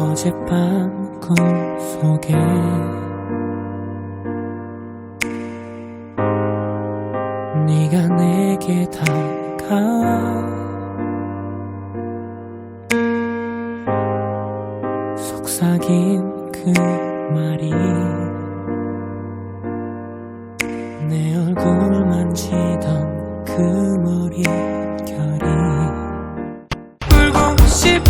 어젯밤 꿈속에 네가 내게 다가와 속삭인 그 말이 내 얼굴 만지던 그 머릿결이 울고 싶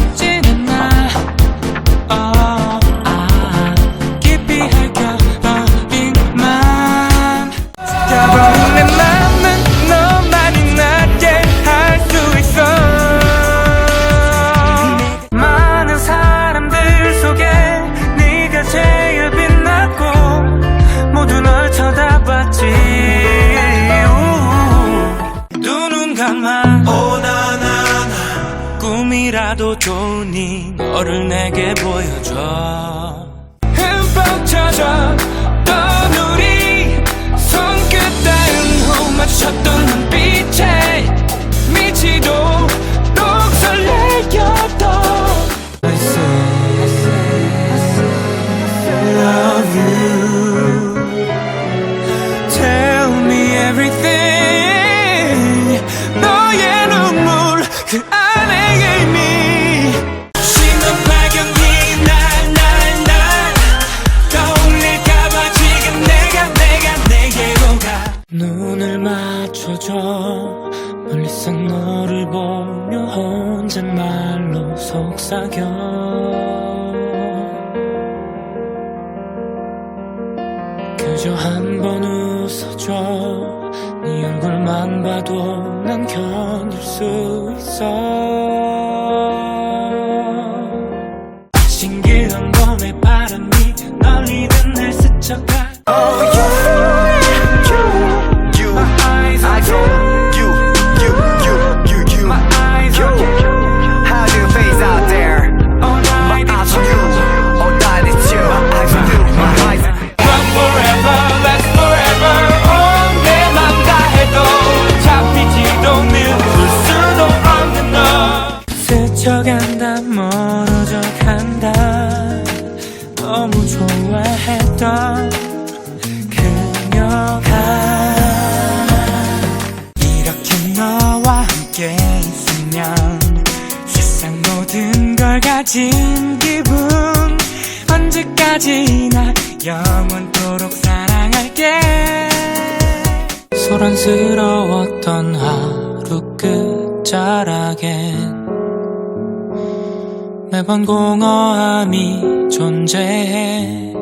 꿈이라도 좋으니 너를 내게 보여줘. 흠뻑 젖어 던 우리 손끝 닿은 후 마주쳤던 눈빛에 미치도록 설레였던 love you. Tell me everything. 너의 눈물 그 견딜 수 있어. 신기한 봄의 바람이. 널리던 날 스쳐가. You, 소란스러웠던 하루 끝자락엔 매번 공허함이 존재해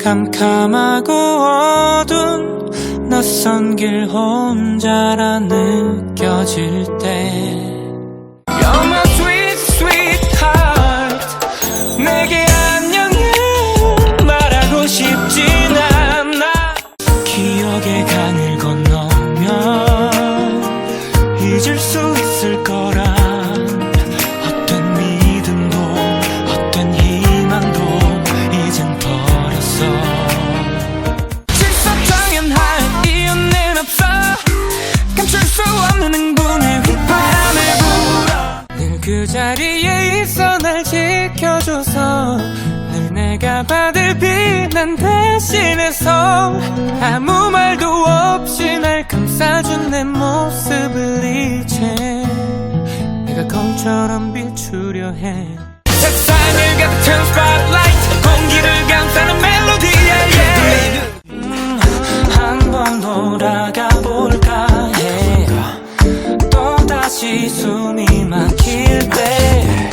캄캄하고 어두운 낯선 길 혼자라 느껴질 때 감싸준 내 모습을 이제 내가 거울처럼 비추려 해. 세상을 같은 spotlight 공기를 감싸는 멜로디에 음, 한번 돌아가 볼까 해. 또다시 숨이 막힐 때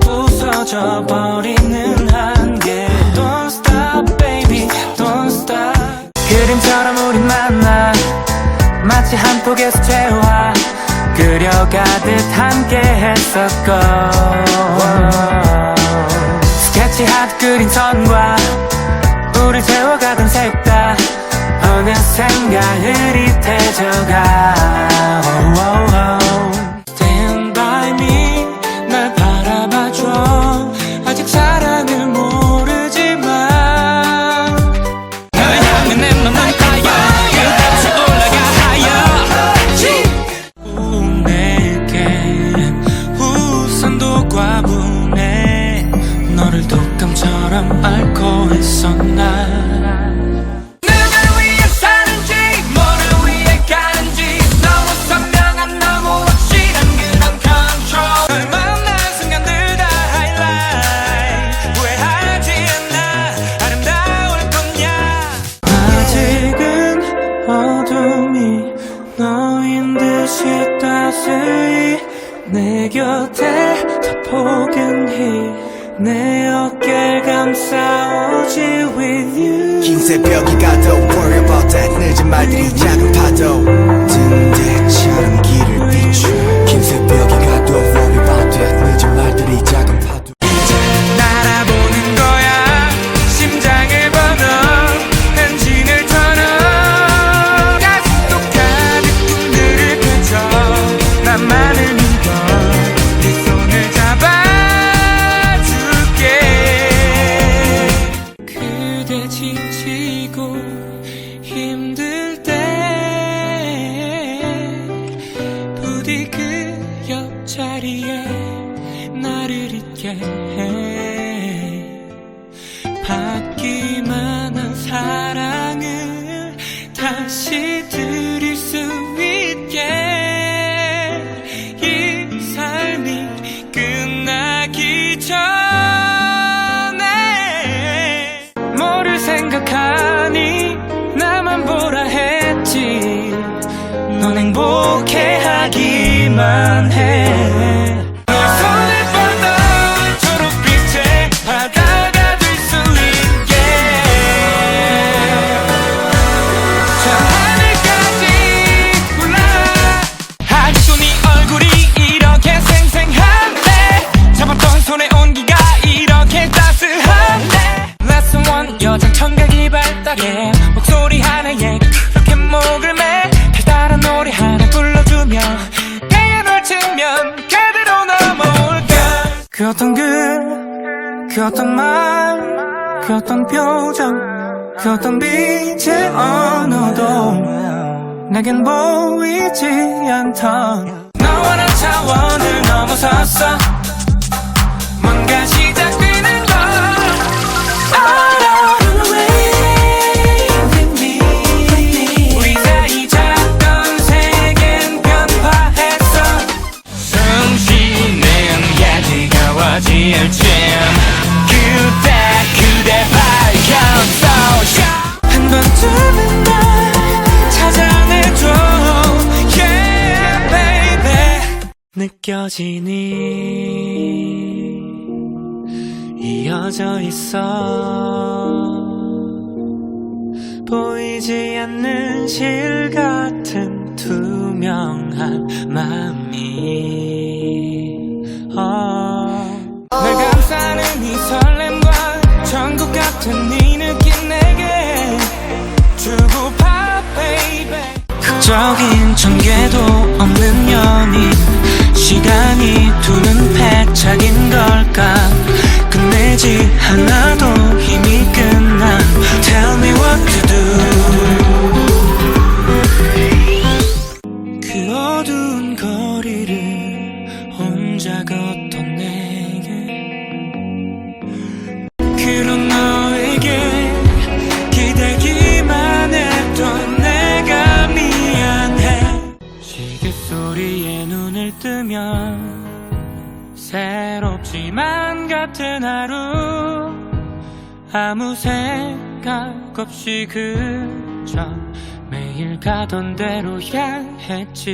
부서져 버리는 한계. Don't stop baby don't stop. 그림처럼 마치 한 폭에서 재화 그려가듯 함께 했었고. 스케치하듯 그린 선과 우리 재워가던 색깔 어느샌가 흐릿해져가 내 곁에 더 포근히 내 어깨를 감싸오지 with you. 긴 새벽이 가도 worry about that. 늦은 말들이 작은 파도. 등대처럼 길을 비추 긴 새벽이 가도 worry about that. 늦은 말들이 작은 파도 사랑을 다시 드릴 수 있게. 이 삶이 끝나기 전에 뭐를 생각하니? 나만 보라 했지. 넌 행복해 하기만 그 어떤 말, 그 어떤 표정, 그 어떤 빛의 언어도 내겐 보이지 않던. 너와 난 차원을 넘어섰어. 뭔가 시작되는 걸 Out of the way with me 우리 사이 작던 세계는 변화했어. 숨쉬는 게 뜨거워질 쯤 느껴지니? 이어져 있어 보이지 않는 실 같은 투명한 마음이. 어. 날 감싸는 이 설렘과 천국 같은 이 느낌 내게 주고파 baby. 극적인 전개도 없는 연인 시간이 두는 패착인 걸까? 끝내지 않아도 힘이 끝난 Tell me what to do. 그 어두운 거리를 혼자 걷던 내 같은 하루 아무 생각 없이 그저 매일 가던 대로 향했지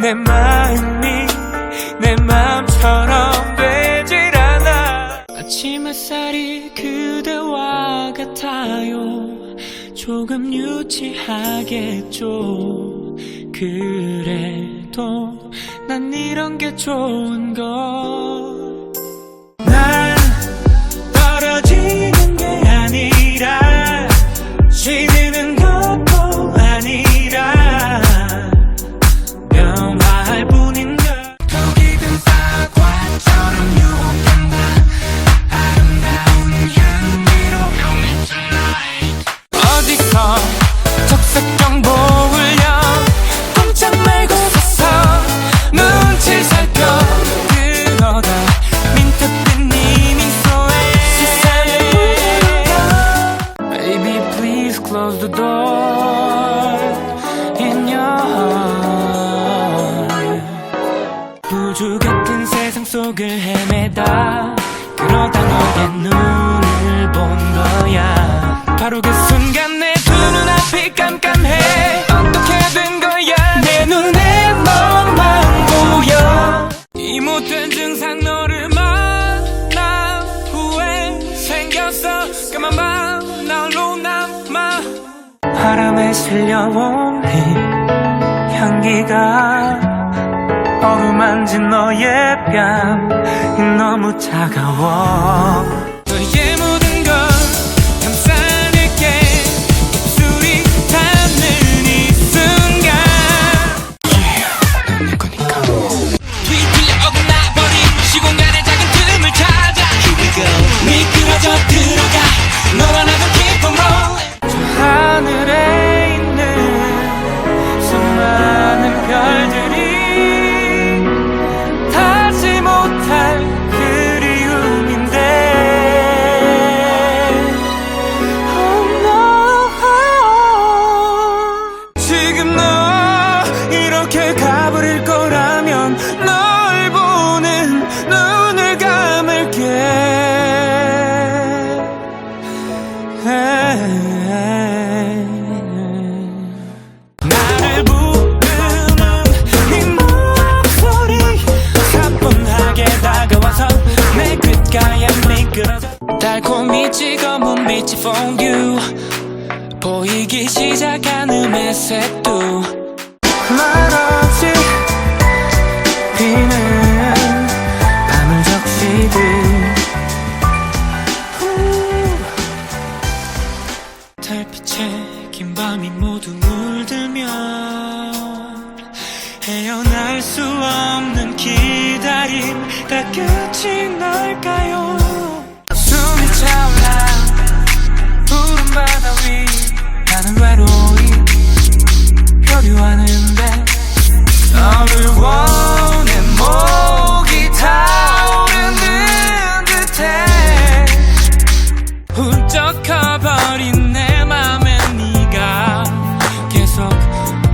내 마음이 내 마음처럼 되질 않아. 아침 햇살이 그대와 같아요. 조금 유치하겠죠. 그래도 난 이런 게 좋은 걸. 난 떨어지는 게 아니라 속을 헤매다. 그러다 너의 눈을 본 거야. 바로 그 순간 내 두 눈앞이 깜깜해. 어떻게 된 거야? 내 눈에 너만 보여. 이 못된 증상 너를 만난 후에 생겼어. 까만 밤 날로 남아. 바람에 실려온 이 향기가 어루만진 너의 뺨이 너무 차가워. 너의 모든 걸 감싸낼게. 입술이 닿는 이 순간. 넌내 거니까. 뒤틀려 어긋나버린 시공간의 작은 틈을 찾아. Here we go. 미끄러져 빛이 퐁듀 보이기 시작하는 회색도 말없이 비는 밤을 적시듯. 달빛에 긴 밤이 모두 물들면 헤어날 수 없는 기다림 다 끝이 날까요 나는 외로이 표류하는데 너를 원해 목이 타오르는 듯해 훌쩍 커버린 내 맘에 네가 계속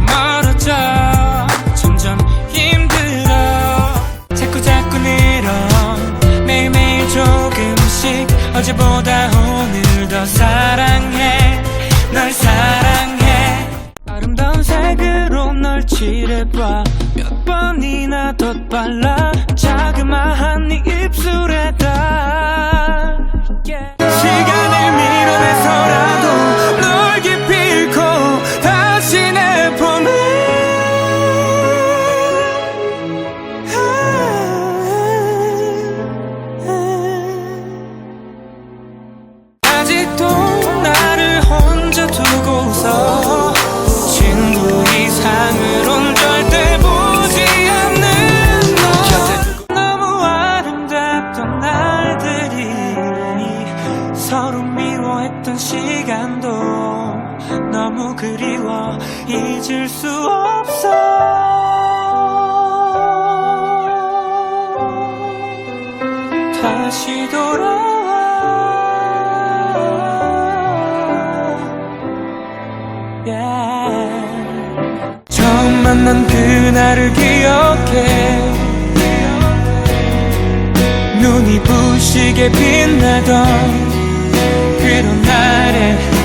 멀어져 점점 힘들어 자꾸 자꾸 늘어 매일매일 조금씩 어제보다 오늘 더 사 칠해봐. 몇 번이나 덧발라. 자그마한 네 서로 미워했던 시간도 너무 그리워 잊을 수 없어. 다시 돌아와. Yeah. 처음 만난 그날을 기억해. 눈이 부시게 빛나던 그런 날에